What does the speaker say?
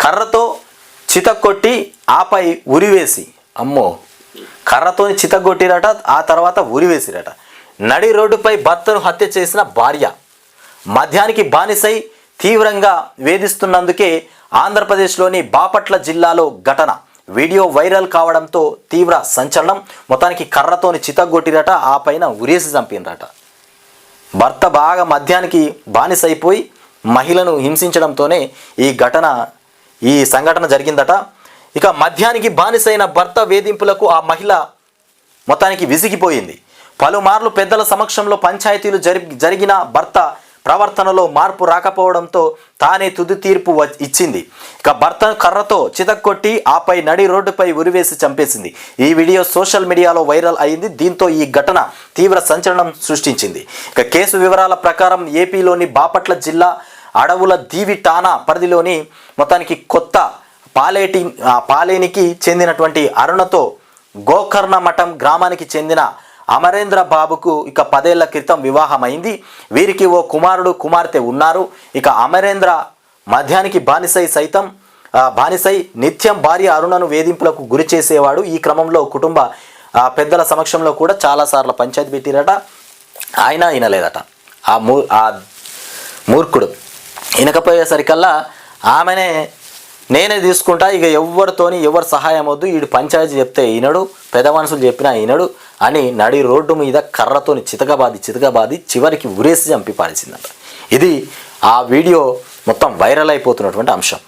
కర్రతో చితక్కొట్టి ఆపై ఉరివేసి. అమ్మో! కర్రతో చితగొట్టిరట ఆ తర్వాత ఉరివేసిరట. నడి రోడ్డుపై భర్తను హత్య చేసిన భార్య. మద్యానికి బానిసై తీవ్రంగా వేధిస్తున్నందుకే ఆంధ్రప్రదేశ్లోని బాపట్ల జిల్లాలో ఘటన. వీడియో వైరల్ కావడంతో తీవ్ర సంచలనం. మొత్తానికి కర్రతోని చితగొట్టిరట ఆ పైన ఉరేసి చంపినరట. భర్త బాగా మద్యానికి బానిసైపోయి మహిళను హింసించడంతోనే ఈ ఘటన ఈ సంఘటన జరిగిందట. ఇక మద్యానికి బానిసైన భర్త వేధింపులకు ఆ మహిళ మొత్తానికి విసిగిపోయింది. పలుమార్లు పెద్దల సమక్షంలో పంచాయతీలు జరి జరిగిన భర్త ప్రవర్తనలో మార్పు రాకపోవడంతో తానే తుది తీర్పు వ- ఇచ్చింది. ఇక భర్త కర్రతో చితక్కొట్టి ఆపై నడి రోడ్డుపై ఉరివేసి చంపేసింది. ఈ వీడియో సోషల్ మీడియాలో వైరల్ అయింది. దీంతో ఈ ఘటన తీవ్ర సంచలనం సృష్టించింది. ఇక కేసు వివరాల ప్రకారం ఏపీలోని బాపట్ల జిల్లా అడవుల దీవిటానా పరిధిలోని మొత్తానికి కొత్త పాలేటి పాలేనికి చెందినటువంటి అరుణతో గోకర్ణ మఠం గ్రామానికి చెందిన అమరేంద్ర బాబుకు ఇక పదేళ్ళ క్రితం వివాహమైంది. వీరికి ఓ కుమారుడు కుమార్తె ఉన్నారు. ఇక అమరేంద్ర మధ్యానికి బానిసై సైతం బానిసై నిత్యం భార్య అరుణను వేధింపులకు గురి చేసేవాడు. ఈ క్రమంలో కుటుంబ పెద్దల సమక్షంలో కూడా చాలాసార్లు పంచాయతీ పెట్టిరట. ఆయన వినలేదట ఆ మూ ఆ మూర్ఖుడు. వినకపోయేసరికల్లా ఆమెనే నేనే తీసుకుంటా ఇక ఎవరితోని ఎవరు సహాయం వద్దు వీడు పంచాయతీ చెప్తే ఈనడు పెద్ద మనుషులు చెప్పినా ఈనడు అని నడి రోడ్డు మీద కర్రతోని చితకబాది చితకబాది చివరికి ఉరేసి చంపి పారేసిందంట. ఇది ఆ వీడియో మొత్తం వైరల్ అయిపోతున్నటువంటి అంశం.